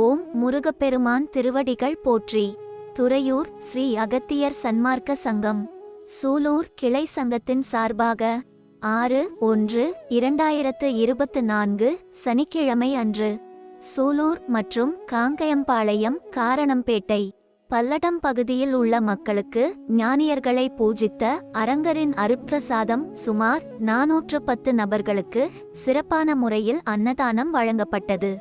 ஓம் முருகப்பெருமான் திருவடிகள் போற்றி. துறையூர் ஸ்ரீ அகத்தியர் சன்மார்க்க சங்கம். சூலூர் கிளை சங்கத்தின் சார்பாக ஆறு ஒன்று இரண்டாயிரத்து இருபத்து நான்கு சனிக்கிழமை அன்று. சூலூர் மற்றும் காங்கயம்பாளையம் காரணம்பேட்டை. பல்லடம் பகுதியில் உள்ள மக்களுக்கு ஞானியர்களை பூஜித்த அரங்கரின் அருப்பிரசாதம் சுமார் நாநூற்று பத்து நபர்களுக்கு சிறப்பான முறையில் அன்னதானம் வழங்கப்பட்டது.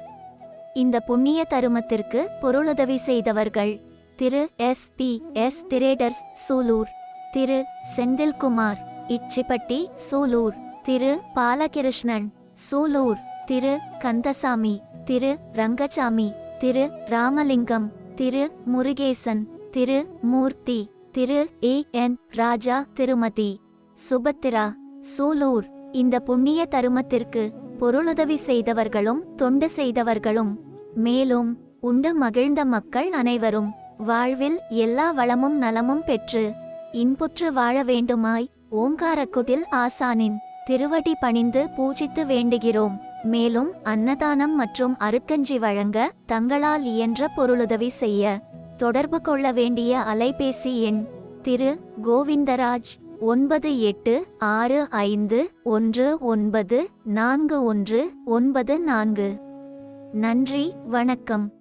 இந்த புண்ணிய தருமத்திற்கு பொருளுதவி செய்தவர்கள் திரு S. P. S. Traders Sulur. Thiru. Senthilkumar Ichipatti Sulur. Thiru. Balakrishnan Sulur. Thiru. Kandasamy Thiru. Rangasamy Thiru. Ramalingam Thiru. Murugesan Thiru. Murthy Thiru. A. N. Raja திருமதி. சுபத்திரா சூலூர். இந்த புண்ணிய தருமத்திற்கு பொருளுதவி செய்தவர்களும் தொண்டு செய்தவர்களும். மேலும் உண்டு மகிழ்ந்த மக்கள் அனைவரும் வாழ்வில் எல்லா வளமும் நலமும் பெற்று இன்புற்று வாழ வேண்டுமாய் ஓங்காரக்குடில் ஆசானின் திருவடி பணிந்து பூஜித்து வேண்டுகிறோம். மேலும் அன்னதானம் மற்றும் அருட்கஞ்சி வழங்க தங்களால் இயன்ற பொருளுதவி செய்ய தொடர்பு கொள்ள வேண்டிய அலைபேசி எண் திரு கோவிந்தராஜ் ஒன்பது எட்டு ஆறு ஐந்து ஒன்று ஒன்பது நான்கு ஒன்று ஒன்பது நான்கு. நன்றி வணக்கம்.